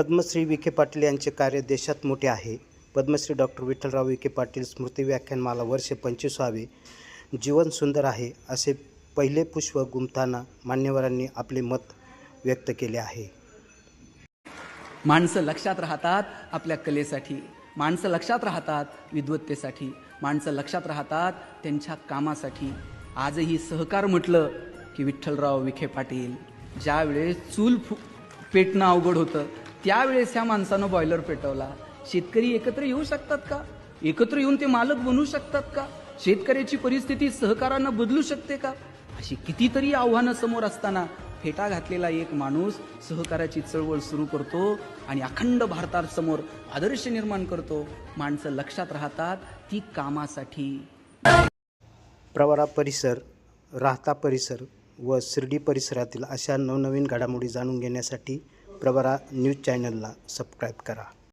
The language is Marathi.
पद्मश्री विखे पाटील यांचे कार्य देशात मोठे आहे. पद्मश्री डॉक्टर विठ्ठलराव विखे पाटील स्मृती व्याख्यानमाला वर्ष पंचवीसावे. जीवन सुंदर आहे असे पहिले पुष्प गुंफताना मान्यवरांनी आपले मत व्यक्त केले आहे. माणसं लक्षात राहतात आपल्या कलेसाठी माणसं लक्षात राहतात विद्वत्तेसाठी माणसं लक्षात राहतात त्यांच्या कामासाठी. आजही सहकार म्हटलं की विठ्ठलराव विखे पाटील ज्यावेळेस चूल फु पेटणं अवघड होतं त्यावेळेस ह्या माणसानं बॉयलर पेटवला. शेतकरी एकत्र येऊ शकतात का? एकत्र येऊन ते मालक बनू शकतात का? शेतकऱ्याची परिस्थिती सहकारानं बदलू शकते का? अशी कितीतरी आव्हानं समोर असताना फेटा घातलेला एक माणूस सहकाराची चळवळ सुरू करतो आणि अखंड भारतासमोर आदर्श निर्माण करतो. माणसं लक्षात राहतात ती कामासाठी. प्रवरा परिसर राहता परिसर व शिर्डी परिसरातील अशा नवनवीन घडामोडी जाणून घेण्यासाठी प्रवरा न्यूज चॅनलला सबस्क्राईब करा.